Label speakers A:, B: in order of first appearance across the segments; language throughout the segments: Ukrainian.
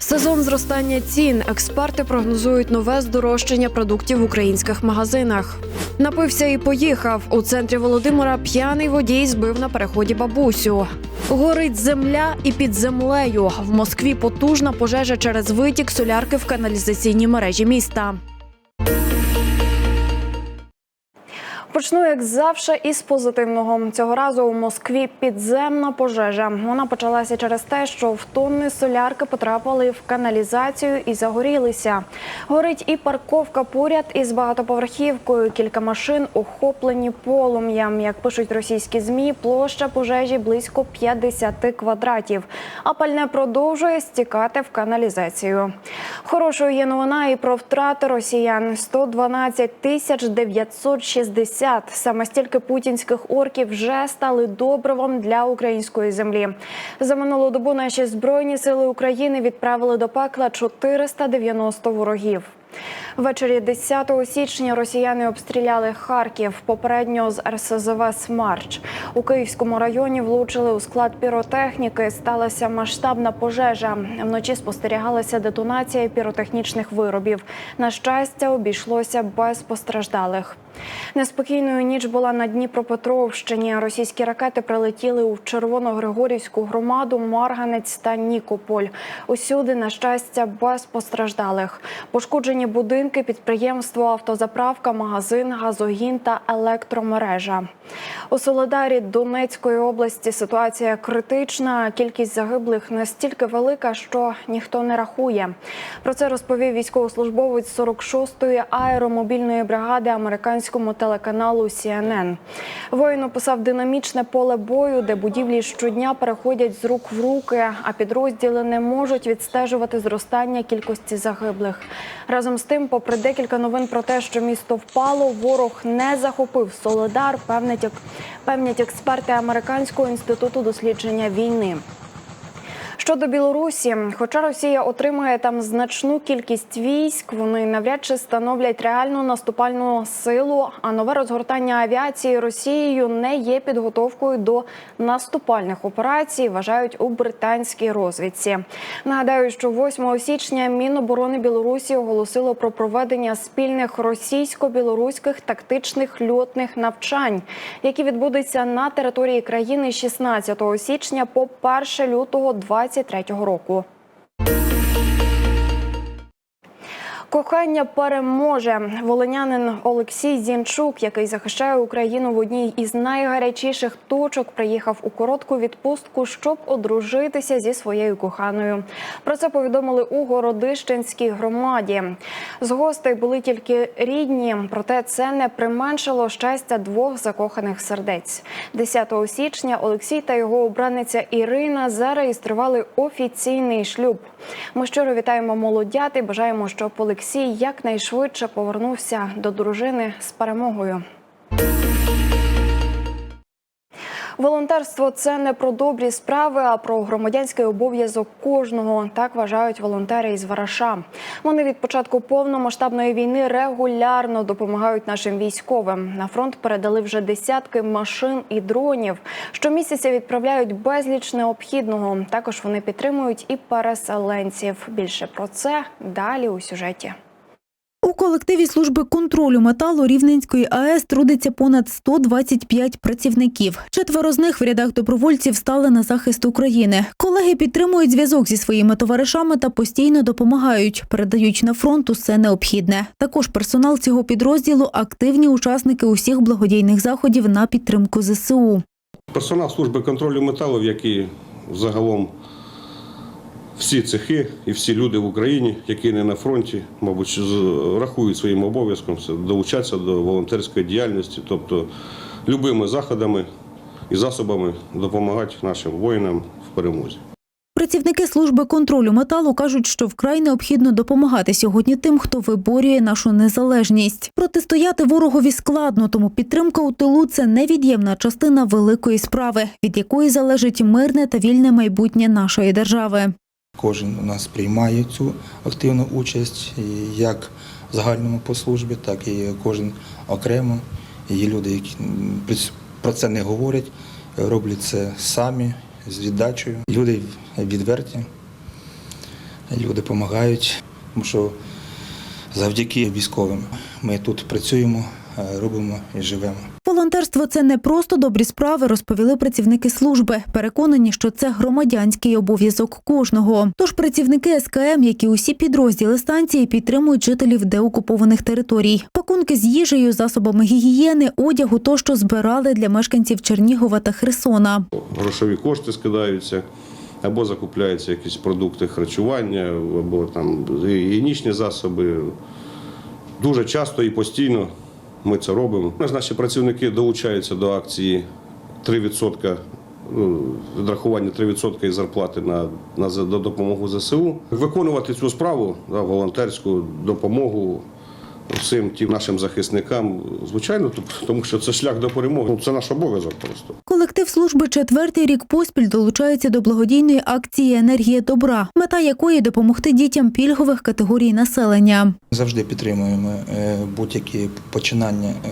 A: Сезон зростання цін. Експерти прогнозують нове здорожчання продуктів в українських магазинах. Напився і поїхав. У центрі Володимира п'яний водій збив на переході бабусю. Горить земля і під землею. В Москві потужна пожежа через витік солярки в каналізаційній мережі міста. Почну, як завжди, із позитивного. Цього разу у Москві підземна пожежа. Вона почалася через те, що в тонни солярки потрапили в каналізацію і загорілися. Горить і парковка поряд із багатоповерхівкою. Кілька машин охоплені полум'ям. Як пишуть російські змі, площа пожежі близько 50 квадратів. А пальне продовжує стікати в каналізацію. Хорошою є новина і про втрати росіян 112 тисяч 960. Саме стільки путінських орків вже стали добривом для української землі. За минулу добу наші збройні сили України відправили до пекла 490 ворогів. Ввечері 10 січня росіяни обстріляли Харків попередньо з РСЗВ «Смарч». У Київському районі влучили у склад піротехніки. Сталася масштабна пожежа. Вночі спостерігалася детонація піротехнічних виробів. На щастя, обійшлося без постраждалих. Неспокійною ніч була на Дніпропетровщині. Російські ракети прилетіли у Червоногригорівську громаду, Марганець та Нікополь. Усюди, на щастя, без постраждалих. Пошкоджені будинки, підприємство, автозаправка, магазин, газогін та електромережа. У Солодарі Донецької області ситуація критична. Кількість загиблих настільки велика, що ніхто не рахує. Про це розповів військовослужбовець 46-ї аеромобільної бригади американському телеканалу CNN. Воїн описав динамічне поле бою, де будівлі щодня переходять з рук в руки, а підрозділи не можуть відстежувати зростання кількості загиблих. Разом з тим, попри декілька новин про те, що місто впало, ворог не захопив Солодар, певнять, певнять експерти американського інституту дослідження війни. Щодо Білорусі, хоча Росія отримує там значну кількість військ, вони навряд чи становлять реальну наступальну силу. А нове розгортання авіації Росією не є підготовкою до наступальних операцій. Вважають у британській розвідці. Нагадаю, що 8 січня Міноборони Білорусі оголосило про проведення спільних російсько-білоруських тактичних льотних навчань, які відбудуться на території країни 16 січня по 1 лютого 2023 року. Кохання переможе. Волинянин Олексій Зінчук, який захищає Україну в одній із найгарячіших точок, приїхав у коротку відпустку, щоб одружитися зі своєю коханою. Про це повідомили у Городищенській громаді. З гостей були тільки рідні, проте це не применшило щастя двох закоханих сердець. 10 січня Олексій та його обраниця Ірина зареєстрували офіційний шлюб. Ми щиро вітаємо молодят і бажаємо, щоб Олексій якнайшвидше повернувся до дружини з перемогою. Волонтерство це не про добрі справи, а про громадянський обов'язок кожного. Так вважають волонтери із Вараша. Вони від початку повномасштабної війни регулярно допомагають нашим військовим. На фронт передали вже десятки машин і дронів. Щомісяця відправляють безліч необхідного. Також вони підтримують і переселенців. Більше про це далі у сюжеті.
B: У колективі служби контролю металу Рівненської АЕС трудиться понад 125 працівників. Четверо з них в рядах добровольців стали на захист України. Колеги підтримують зв'язок зі своїми товаришами та постійно допомагають, передають на фронт усе необхідне. Також персонал цього підрозділу активні учасники усіх благодійних заходів на підтримку ЗСУ.
C: Персонал служби контролю металу, як і загалом всі цехи і всі люди в Україні, які не на фронті, мабуть, рахують своїм обов'язком це долучатися до волонтерської діяльності, тобто любими заходами і засобами допомагати нашим воїнам в перемозі.
B: Працівники служби контролю металу кажуть, що вкрай необхідно допомагати сьогодні тим, хто виборює нашу незалежність. Протистояти ворогові складно, тому підтримка у тилу це невід'ємна частина великої справи, від якої залежить мирне та вільне майбутнє нашої держави.
D: Кожен у нас приймає цю активну участь, як в загальному по службі, так і кожен окремо. Є люди, які про це не говорять, роблять це самі з віддачею. Люди відверті, люди допомагають, тому що завдяки військовим ми тут працюємо, робимо і живемо.
B: Волонтерство це не просто добрі справи, розповіли працівники служби. Переконані, що це громадянський обов'язок кожного. Тож працівники СКМ, як і усі підрозділи станції, підтримують жителів деокупованих територій. Пакунки з їжею, засобами гігієни, одягу тощо збирали для мешканців Чернігова та Херсона.
C: Грошові кошти скидаються, або закупляються якісь продукти харчування, або там гігієнічні засоби. Дуже часто і постійно ми це робимо. Наші працівники долучаються до акції 3%, ну, відрахування 3% із зарплати на, на до допомогу ЗСУ. Виконувати цю справу, да, волонтерську допомогу всім тим нашим захисникам, звичайно, тому що це шлях до перемоги. Ну, Це наш обов'язок просто.
B: Колектив служби четвертий рік поспіль долучається до благодійної акції Енергія добра, мета якої допомогти дітям пільгових категорій населення.
D: Завжди підтримуємо е, будь-які починання е,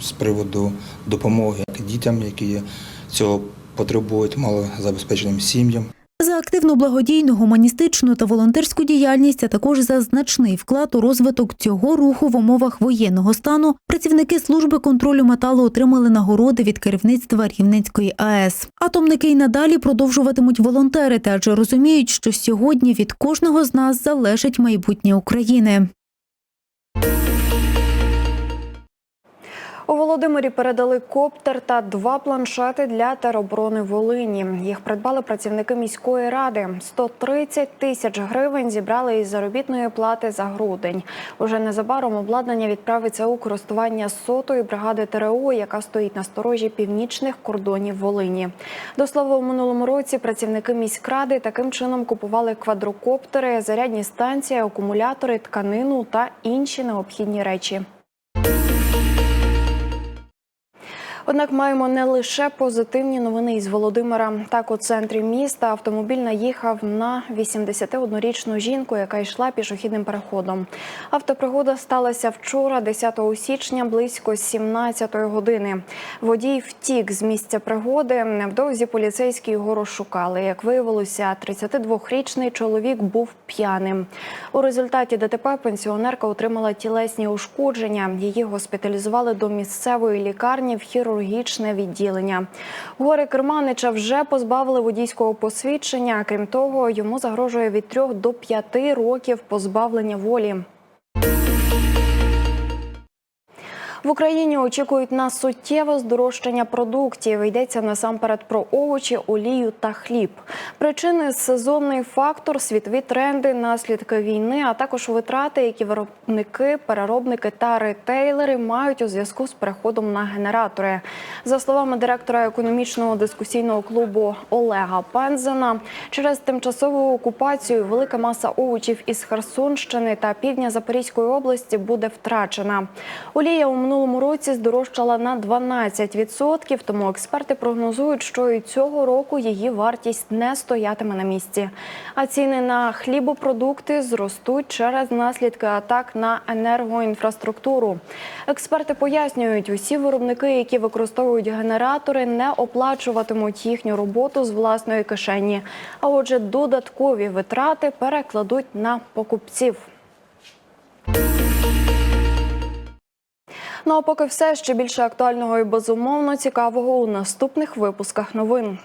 D: з приводу допомоги дітям, які цього потребують, малозабезпеченим сім'ям.
B: За активну благодійну, гуманістичну та волонтерську діяльність, а також за значний вклад у розвиток цього руху в умовах воєнного стану, працівники служби контролю металу отримали нагороди від керівництва Рівненської АЕС. Атомники й надалі продовжуватимуть волонтерити, адже розуміють, що сьогодні від кожного з нас залежить майбутнє України.
A: У Володимирі передали коптер та два планшети для тероборони Волині. Їх придбали працівники міської ради. 130 тисяч гривень зібрали із заробітної плати за грудень. Уже незабаром обладнання відправиться у користування сотої бригади ТРО, яка стоїть на сторожі північних кордонів Волині. До слова, у минулому році працівники міськради таким чином купували квадрокоптери, зарядні станції, акумулятори, тканину та інші необхідні речі. Однак маємо не лише позитивні новини із Володимира. Так, у центрі міста автомобіль наїхав на 81-річну жінку, яка йшла пішохідним переходом. Автопригода сталася вчора, 10 січня, близько 17 години. Водій втік з місця пригоди. Невдовзі поліцейські його розшукали. Як виявилося, 32-річний чоловік був п'яним. У результаті ДТП пенсіонерка отримала тілесні ушкодження. Її госпіталізували до місцевої лікарні в хірургічне відділення. Гори Керманича вже позбавили водійського посвідчення. Крім того, йому загрожує від 3 до 5 років позбавлення волі. В Україні очікують на суттєве здорожчання продуктів. Йдеться насамперед про овочі, олію та хліб. Причини сезонний фактор, світові тренди, наслідки війни, а також витрати, які виробники, переробники та ретейлери мають у зв'язку з переходом на генератори. За словами директора економічного дискусійного клубу Олега Пензена, через тимчасову окупацію велика маса овочів із Херсонщини та півдня Запорізької області буде втрачена. Олія у минулому році здорожчала на 12%, тому експерти прогнозують, що і цього року її вартість не стоятиме на місці. А ціни на хлібопродукти зростуть через наслідки атак на енергоінфраструктуру. Експерти пояснюють, усі виробники, які використовують генератори, не оплачуватимуть їхню роботу з власної кишені. А отже, додаткові витрати перекладуть на покупців. Ну а поки все ще більше актуального і безумовно цікавого у наступних випусках новин.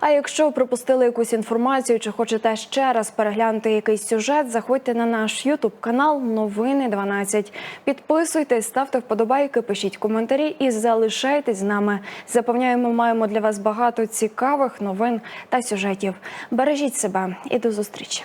A: А якщо пропустили якусь інформацію чи хочете ще раз переглянути якийсь сюжет, заходьте на наш Ютуб канал Новини 12. Підписуйтесь, ставте вподобайки, пишіть коментарі і залишайтесь з нами. Запевняємо, маємо для вас багато цікавих новин та сюжетів. Бережіть себе і до зустрічі.